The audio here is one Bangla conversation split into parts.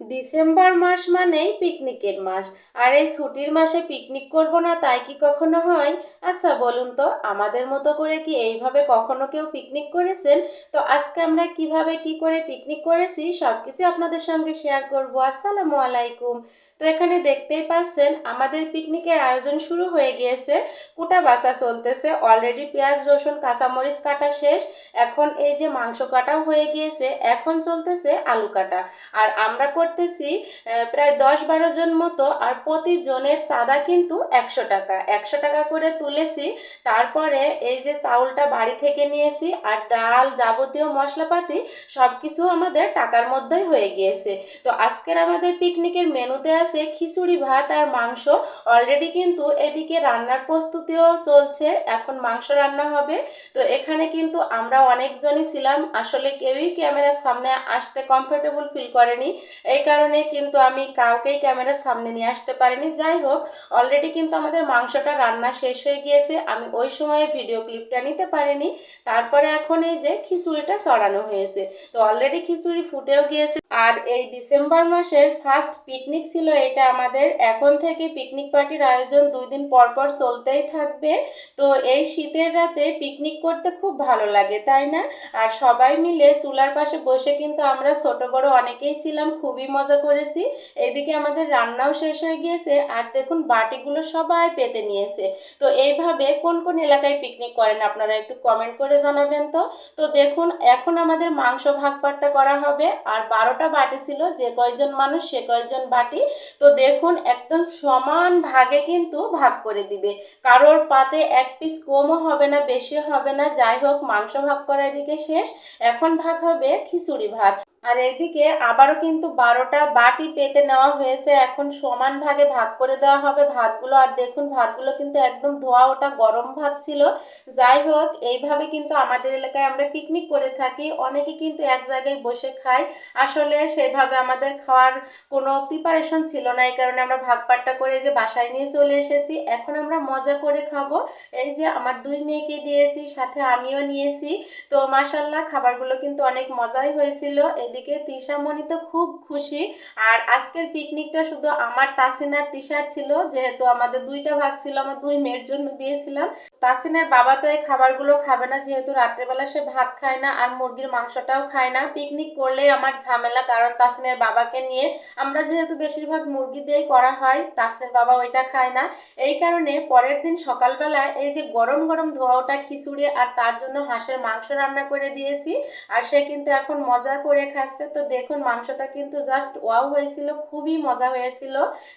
ডিসেম্বর মাস মানেই পিকনিকের মাস। আর এই ছুটির মাসে পিকনিক করব না, তাই কি কখনো হয়? আচ্ছা বলুন তো, আমাদের মতো করে কি এইভাবে কখনো কেউ পিকনিক করেছেন? তো আজকে আমরা কীভাবে কি করে পিকনিক করেছি সব কিছু আপনাদের সঙ্গে শেয়ার করব। আসসালামু আলাইকুম। তো এখানে দেখতেই পাচ্ছেন, আমাদের পিকনিকের আয়োজন শুরু হয়ে গিয়েছে। কুটা বাসা চলতেছে অলরেডি পেঁয়াজ, রসুন, কাঁচামরিচ কাটা শেষ। এখন এই যে মাংস কাটাও হয়ে গিয়েছে, এখন চলতেছে আলু কাটা। আর আমরা করতেছি প্রায় দশ বারো জন মতো আর প্রতিজনের চাঁদা কিন্তু একশো টাকা। একশো টাকা করে তুলেছি, তারপরে এই যে চাউলটা বাড়ি থেকে নিয়েছি আর ডাল যাবতীয় মশলাপাতি সব কিছু আমাদের টাকার মধ্যেই হয়ে গিয়েছে। তো আজকের আমাদের পিকনিকের মেনুতে আছে খিচুড়ি, ভাত আর মাংস। অলরেডি কিন্তু এদিকে রান্নার প্রস্তুতিও চলছে, এখন মাংস রান্না হবে। তো এখানে কিন্তু আমরা অনেকজনই ছিলাম, আসলে কেউই ক্যামেরার সামনে আসতে কমফোর্টেবল ফিল করেনি। এই কারণে কিন্তু আমি কাউকেই ক্যামেরার সামনে নিয়ে আসতে পারিনি। যাই হোক অলরেডি কিন্তু আমাদের মাংসটা রান্না শেষ হয়ে গিয়েছে। আমি ওই সময়ে ভিডিও ক্লিপটা নিতে পারিনি। তারপরে এখন এই যে খিচুড়িটা চড়ানো হয়েছে। তো অলরেডি খিচুড়ি ফুটেও গিয়েছে। আর এই ডিসেম্বর মাসের ফার্স্ট পিকনিক ছিল এটা আমাদের। এখন থেকে পিকনিক পার্টির আয়োজন দুই দিন পর পর চলতেই থাকবে। তো এই শীতের রাতে পিকনিক করতে খুব ভালো লাগে, তাই না? আর সবাই মিলে চুলার পাশে বসে কিন্তু আমরা ছোট বড় অনেকেই ছিলাম, খুবই মজা করেছি। এদিকে আমাদের রান্নাও শেষ হয়ে গিয়েছে আর দেখুন বাটিগুলো সবাই পেতে নিয়েছে। তো এইভাবে কোন কোন এলাকায় পিকনিক করেন আপনারা একটু কমেন্ট করে জানাবেন তো। তো দেখুন এখন আমাদের মাংস ভাগপাট্টা করা হবে আর বারোটা বাটি ছিল, যে কয়জন মানুষ সে কয়জন বাটি। তো দেখুন একদম সমান ভাগে কিন্তু ভাগ করে দিবে। কারোর পাতে এক পিস কমও হবে না বেশি হবে না। যাই হোক মাংস ভাগ করা এদিকে শেষ। এখন ভাগ হবে খিচুড়ি ভাত। আর এদিকে আবারও কিন্তু বারোটা বাটি পেতে নেওয়া হয়েছে। এখন সমান ভাগে ভাগ করে দেওয়া হবে ভাতগুলো। আর দেখুন, ভাতগুলো কিন্তু একদম ধোয়া ওটা গরম ভাত ছিল। যাই হোক, এইভাবে কিন্তু আমাদের এলাকায় আমরা পিকনিক করে থাকি। অনেকে কিন্তু এক জায়গায় বসে খাই আসলে সেভাবে আমাদের খাওয়ার কোনো প্রিপারেশন ছিল না। এই কারণে আমরা ভাগ পাট্টা করে যে বাসায় নিয়ে চলে এসেছি। এখন আমরা মজা করে খাব। এই যে আমার দুই মেয়েকে দিয়েছি, সাথে আমিও নিয়েছি। তো মাসাল্লাহ খাবারগুলো কিন্তু অনেক মজাই হয়েছিল। এদিকে তিশামণি তো খুব খুশি। আর আজকের পিকনিকটা শুধু আমার তাসিনার তিশার ছিল, যেহেতু আমাদের দুইটা ভাগ ছিল, আমার দুই মেয়ের জন্য দিয়েছিলাম। তাসিনের বাবা তো এই খাবারগুলো খাবে না, যেহেতু রাত্রেবেলা সে ভাত খায় না আর মুরগির মাংসটাও খায় না। পিকনিক করলেই আমার ঝামেলা, কারণ তাসিনের বাবাকে নিয়ে আমরা যেহেতু বেশিরভাগ মুরগি দিয়েই করা হয়, তাসিনের বাবা ওইটা খায় না। এই কারণে পরের দিন সকালবেলা এই যে গরম গরম ধোয়া ওটা খিচুড়ি আর তার জন্য হাঁসের মাংস রান্না করে দিয়েছি। আর সে কিন্তু এখন মজা করে খাচ্ছে তো দেখুন, মাংসটা কিন্তু জাস্ট ওয়াও হয়েছিল, খুবই মজা হয়েছিল।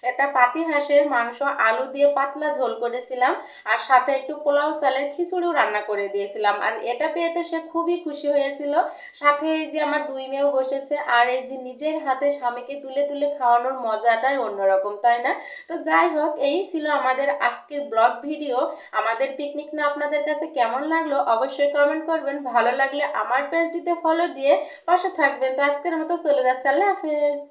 এটা পাতি হাঁসের মাংস, আলু দিয়ে পাতলা ঝোল করেছিলাম আর সাথে একটু পোলাও চালের খিচুড়িও রান্না করে দিয়েছিলাম। আর এটা পেয়ে তো সে খুবই খুশি হয়েছিল। সাথে এই যে আমার দুই মেয়েও বসেছে আর এই যে নিজের হাতে স্বামীকে তুলে তুলে খাওয়ানোর মজাটাই অন্যরকম, তাই না? তো যাই হোক, এই ছিল আমাদের আজকের ব্লগ ভিডিও। আমাদের পিকনিক না আপনাদের কাছে কেমন লাগল অবশ্যই কমেন্ট করবেন। ভালো লাগলে আমার পেজটিতে ফলো দিয়ে পাশে থাকবেন। তো আজকের মতো চলে যাচ্ছে আল্লাহ হাফেজ